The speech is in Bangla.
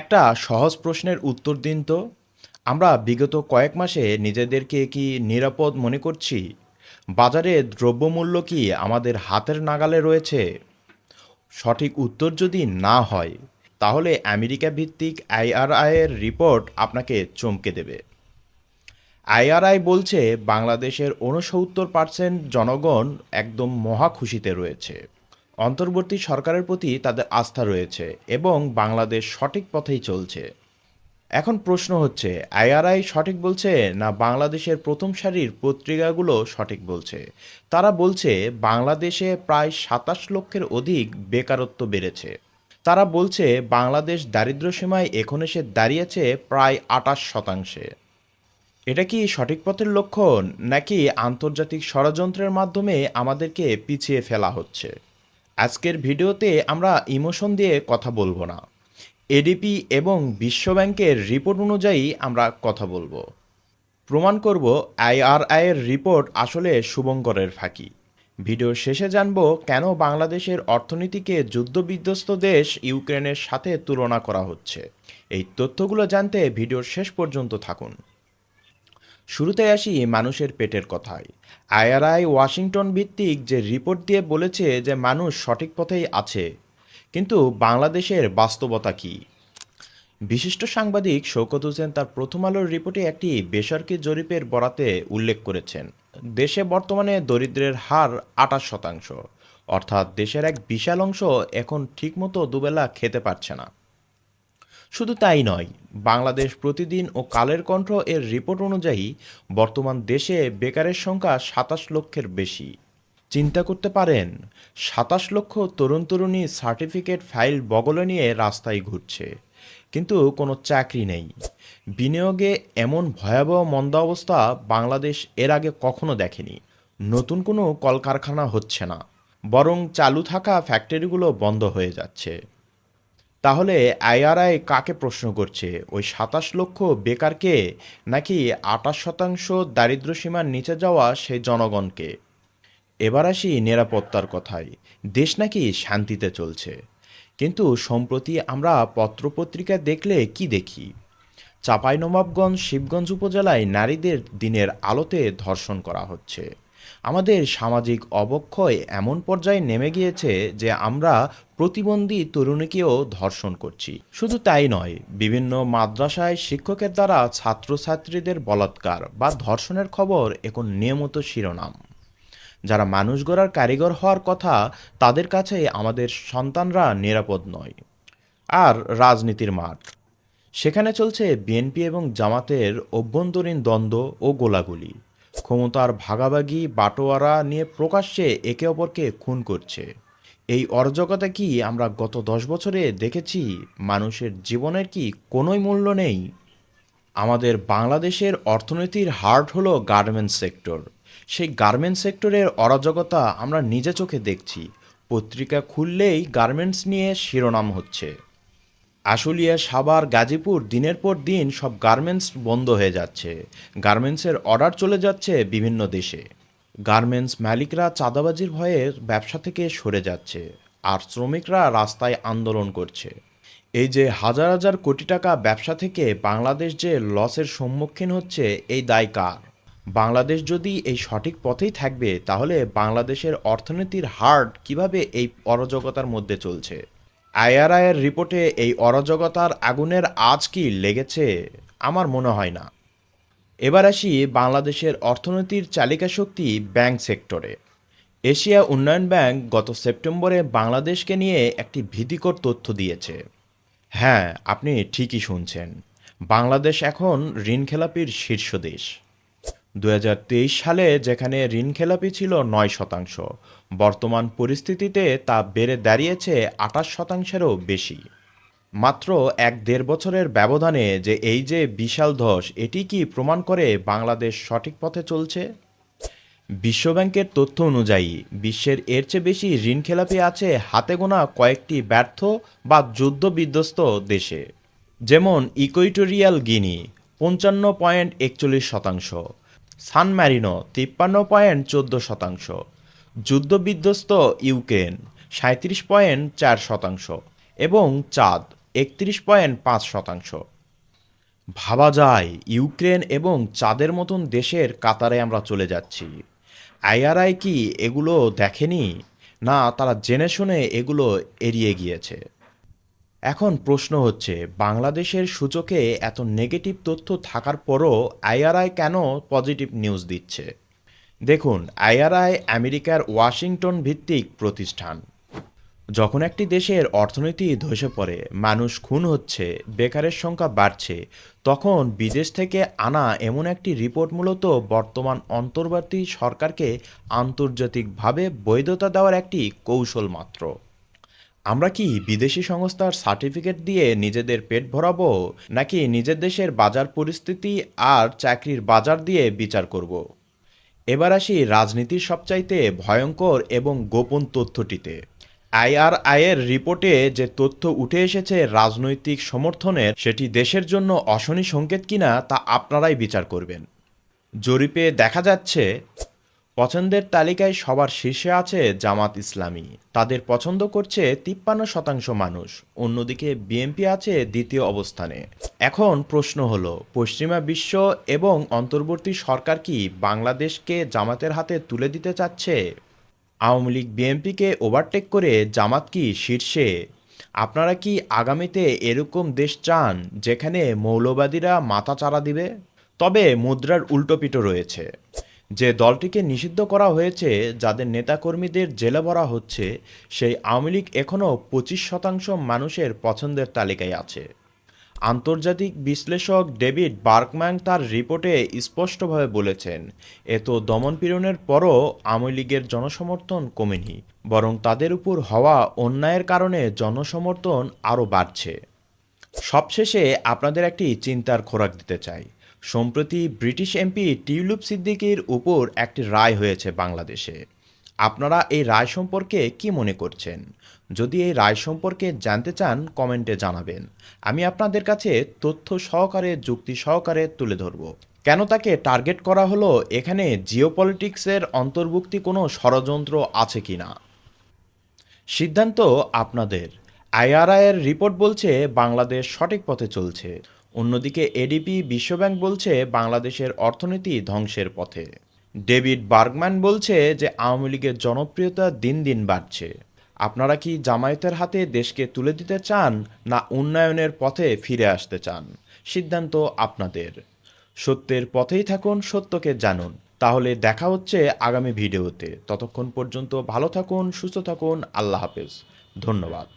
একটা সহজ প্রশ্নের উত্তর দিন তো। আমরা বিগত কয়েক মাসে নিজেদেরকে কি নিরাপদ মনে করছি? বাজারে দ্রব্যমূল্য কি আমাদের হাতের নাগালে রয়েছে? সঠিক উত্তর যদি না হয়, তাহলে আমেরিকা ভিত্তিক আইআরআই এর রিপোর্ট আপনাকে চমকে দেবে। আইআরআই বলছে, বাংলাদেশের ঊনসত্তর পার্সেন্ট জনগণ একদম মহা খুশিতে রয়েছে। অন্তর্বর্তী সরকারের প্রতি তাদের আস্থা রয়েছে এবং বাংলাদেশ সঠিক পথেই চলছে। এখন প্রশ্ন হচ্ছে, আইআরআই সঠিক বলছে না বাংলাদেশের প্রথম সারির পত্রিকাগুলো সঠিক বলছে? তারা বলছে, বাংলাদেশে প্রায় সাতাশ লক্ষের অধিক বেকারত্ব বেড়েছে। তারা বলছে, বাংলাদেশ দারিদ্র্য সীমায় এখন এসে দাঁড়িয়েছে প্রায় আটাশ শতাংশে। এটা কি সঠিক পথের লক্ষণ, নাকি আন্তর্জাতিক ষড়যন্ত্রের মাধ্যমে আমাদেরকে পিছিয়ে ফেলা হচ্ছে? আজকের ভিডিওতে আমরা ইমোশন দিয়ে কথা বলব না। এডিপি এবং বিশ্বব্যাংকের রিপোর্ট অনুযায়ী আমরা কথা বলব। প্রমাণ করব আইআরআই এর রিপোর্ট আসলে শুভঙ্করের ফাঁকি। ভিডিওর শেষে জানব কেন বাংলাদেশের অর্থনীতিকে যুদ্ধবিধ্বস্ত দেশ ইউক্রেনের সাথে তুলনা করা হচ্ছে। এই তথ্যগুলো জানতে ভিডিওর শেষ পর্যন্ত থাকুন। শুরুতে আসি মানুষের পেটের কথায়। আইআরআই ওয়াশিংটন ভিত্তিক যে রিপোর্ট দিয়ে বলেছে যে মানুষ সঠিক পথেই আছে, কিন্তু বাংলাদেশের বাস্তবতা কি? বিশিষ্ট সাংবাদিক শৌকত হোসেন তার প্রথম আলোর রিপোর্টে একটি বেসরকারি জরিপের বরাতে উল্লেখ করেছেন, দেশে বর্তমানে দরিদ্রের হার আটাশ শতাংশ, অর্থাৎ দেশের এক বিশাল অংশ এখন ঠিকমতো দুবেলা খেতে পারছে না। শুধু তাই নয়, বাংলাদেশ প্রতিদিন ও কালের কণ্ঠ এর রিপোর্ট অনুযায়ী বর্তমান দেশে বেকারের সংখ্যা সাতাশ লক্ষের বেশি। চিন্তা করতে পারেন, সাতাশ লক্ষ তরুণ তরুণী সার্টিফিকেট ফাইল বগলে নিয়ে রাস্তায় ঘুরছে। কিন্তু কোনো চাকরি নেই। বিনিয়োগে এমন ভয়াবহ মন্দা অবস্থা বাংলাদেশ এর আগে কখনো দেখেনি। নতুন কোনো কলকারখানা হচ্ছে না। বরং চালু থাকা ফ্যাক্টরিগুলো বন্ধ হয়ে যাচ্ছে। তাহলে আইআরআই কাকে প্রশ্ন করছে? ওই সাতাশ লক্ষ বেকারকে নাকি আটাশ শতাংশ দারিদ্র্য সীমার নিচে যাওয়া সেই জনগণকে? এবার আসি নিরাপত্তার কথায়। দেশ নাকি শান্তিতে চলছে। কিন্তু সম্প্রতি আমরা পত্রপত্রিকা দেখলে কি দেখি? চাঁপাইনবাবগঞ্জ, শিবগঞ্জ উপজেলায় নারীদের দিনের আলোতে ধর্ষণ করা হচ্ছে। আমাদের সামাজিক অবক্ষয় এমন পর্যায়ে নেমে গিয়েছে যে আমরা প্রতিবন্ধী তরুণীকেও ধর্ষণ করছি। শুধু তাই নয়, বিভিন্ন মাদ্রাসায় শিক্ষকের দ্বারা ছাত্রছাত্রীদের বলাৎকার বা ধর্ষণের খবর এখন নিয়মিত শিরোনাম। যারা মানুষ গড়ার কারিগর হওয়ার কথা, তাদের কাছে আমাদের সন্তানরা নিরাপদ নয়। আর রাজনীতির মাঠ। সেখানে চলছে বিএনপি এবং জামাতের অভ্যন্তরীণ দ্বন্দ্ব ও গোলাগুলি। ক্ষমতার ভাগাভাগি বাটোয়ারা নিয়ে প্রকাশ্যে একে অপরকে খুন করছে। এই অরাজকতা কি আমরা গত দশ বছরে দেখেছি? মানুষের জীবনের কি কোনোই মূল্য নেই? আমাদের বাংলাদেশের অর্থনীতির হার্ট হলো গার্মেন্টস সেক্টর। সেই গার্মেন্টস সেক্টরের অরাজকতা আমরা নিজে চোখে দেখছি। পত্রিকা খুললেই গার্মেন্টস নিয়ে শিরোনাম হচ্ছে। আশুলিয়া, সাভার, গাজীপুর দিনের পর দিন সব গার্মেন্টস বন্ধ হয়ে যাচ্ছে। গার্মেন্টসের অর্ডার চলে যাচ্ছে বিভিন্ন দেশে। গার্মেন্টস মালিকরা চাঁদাবাজির ভয়ে ব্যবসা থেকে সরে যাচ্ছে আর শ্রমিকরা রাস্তায় আন্দোলন করছে। এই যে হাজার হাজার কোটি টাকা ব্যবসা থেকে বাংলাদেশ যে লসের সম্মুখীন হচ্ছে, এই দায় কার? বাংলাদেশ যদি এই সঠিক পথেই থাকবে, তাহলে বাংলাদেশের অর্থনীতির হার্ট কীভাবে এই অরাজকতার মধ্যে চলছে? আইআরআইয়ের রিপোর্টে এই অরাজকতার আগুনের আজ কি লেগেছে, আমার মনে হয় না। এবার আসি বাংলাদেশের অর্থনীতির চালিকা শক্তি ব্যাংক সেক্টরে। এশিয়া উন্নয়ন ব্যাংক গত সেপ্টেম্বরে বাংলাদেশকে নিয়ে একটি ভীতিকর তথ্য দিয়েছে। হ্যাঁ আপনি ঠিকই শুনছেন। বাংলাদেশ এখন ঋণখেলাপির শীর্ষ দেশ। দু হাজার তেইশ সালে যেখানে ঋণখেলাপি ছিল নয় শতাংশ, বর্তমান পরিস্থিতিতে তা বেড়ে দাঁড়িয়েছে আঠাশ শতাংশেরও বেশি। মাত্র এক দেড় বছরের ব্যবধানে যে এই যে বিশাল ধস, এটি কি প্রমাণ করে বাংলাদেশ সঠিক পথে চলছে? বিশ্বব্যাংকের তথ্য অনুযায়ী, বিশ্বের এর চেয়ে বেশি ঋণখেলাপি আছে হাতে গোনা কয়েকটি ব্যর্থ বা যুদ্ধ বিধ্বস্ত দেশে। যেমন ইকুইটোরিয়াল গিনি, পঞ্চান্ন পয়েন্ট একচল্লিশ শতাংশ সান ম্যারিনো তিপ্পান্ন পয়েন্ট চোদ্দ শতাংশ, যুদ্ধবিধ্বস্ত ইউক্রেন সাঁত্রিশ পয়েন্ট চার শতাংশ এবং চাঁদ একত্রিশ পয়েন্ট পাঁচ শতাংশ। ভাবা যায়, ইউক্রেন এবং চাঁদের মতন দেশের কাতারে আমরা চলে যাচ্ছি। আইআরআই কি এগুলো দেখেনি? না, তারা জেনে শুনে এগুলো এড়িয়ে গিয়েছে। এখন প্রশ্ন হচ্ছে, বাংলাদেশের সূচকে এত নেগেটিভ তথ্য থাকার পরও আইআরআই কেন পজিটিভ নিউজ দিচ্ছে? দেখুন আইআরআই আমেরিকার ওয়াশিংটন ভিত্তিক প্রতিষ্ঠান। যখন একটি দেশের অর্থনীতি ধসে পড়ে, মানুষ খুন হচ্ছে, বেকারের সংখ্যা বাড়ছে, তখন বিদেশ থেকে আনা এমন একটি রিপোর্ট মূলত বর্তমান অন্তর্বর্তী সরকারকে আন্তর্জাতিকভাবে বৈধতা দেওয়ার একটি কৌশল মাত্র। আমরা কি বিদেশি সংস্থার সার্টিফিকেট দিয়ে নিজেদের পেট ভরাবো, নাকি নিজের দেশের বাজার পরিস্থিতি আর চাকরির বাজার দিয়ে বিচার করব? এবার আসি রাজনীতির সবচাইতে ভয়ঙ্কর এবং গোপন তথ্যটিতে। আইআরআইয়ের রিপোর্টে যে তথ্য উঠে এসেছে রাজনৈতিক সমর্থনের, সেটি দেশের জন্য অশনি সংকেত কিনা তা আপনারাই বিচার করবেন। জরিপে দেখা যাচ্ছে পছন্দের তালিকায় সবার শীর্ষে আছে জামাত ইসলামী। তাদের পছন্দ করছে তিপ্পান্ন শতাংশ মানুষ। অন্যদিকে বিএনপি আছে দ্বিতীয় অবস্থানে। এখন প্রশ্ন হলো, পশ্চিমা বিশ্ব এবং অন্তর্বর্তী সরকার কি বাংলাদেশকে জামাতের হাতে তুলে দিতে চাচ্ছে? আওয়ামী লীগ বিএনপিকে ওভারটেক করে জামাত কি শীর্ষে? আপনারা কি আগামীতে এরকম দেশ চান যেখানে মৌলবাদীরা মাথা চারা দিবে? তবে মুদ্রার উল্টোপিটো রয়েছে। যে দলটিকে নিষিদ্ধ করা হয়েছে, যাদের নেতাকর্মীদের জেলে ভরা হচ্ছে, সেই আওয়ামী লীগ এখনও পঁচিশ শতাংশ মানুষের পছন্দের তালিকায় আছে। আন্তর্জাতিক বিশ্লেষক ডেভিড বার্কম্যান তার রিপোর্টে স্পষ্টভাবে বলেছেন এত দমনপীড়নের পরও আওয়ামী লীগের জনসমর্থন কমেনি, বরং তাদের উপর হওয়া অন্যায়ের কারণে জনসমর্থন আরও বাড়ছে। সবশেষে আপনাদের একটি চিন্তার খোরাক দিতে চাই। সম্প্রতি ব্রিটিশ এমপি টিউলুপ সিদ্দিকির উপর একটি রায় হয়েছে বাংলাদেশে। আপনারা এই রায় সম্পর্কে কি মনে করছেন? যদি এই রায় সম্পর্কে জানতে চান, কমেন্টে জানাবেন। আমি আপনাদের কাছে তথ্য সহকারে, যুক্তি সহকারে তুলে ধরব। কেন তাকে টার্গেট করা হলো? এখানে জিওপলিটিক্সের অন্তর্ভুক্তি কোনো ষড়যন্ত্র আছে কি না? সিদ্ধান্ত আপনাদের। আইআরআইয়ের রিপোর্ট বলছে, বাংলাদেশ সঠিক পথে চলছে। অন্যদিকে এডিপি বিশ্বব্যাংক বলছে বাংলাদেশের অর্থনীতি ধ্বংসের পথে। ডেভিড বার্গম্যান বলছে যে আওয়ামী লীগের জনপ্রিয়তা দিন দিন বাড়ছে। আপনারা কি জামায়াতের হাতে দেশকে তুলে দিতে চান না উন্নয়নের পথে ফিরে আসতে চান? সিদ্ধান্ত আপনাদের। সত্যের পথেই থাকুন, সত্যকে জানুন। তাহলে দেখা হচ্ছে আগামী ভিডিওতে। ততক্ষণ পর্যন্ত ভালো থাকুন, সুস্থ থাকুন। আল্লাহ হাফেজ। ধন্যবাদ।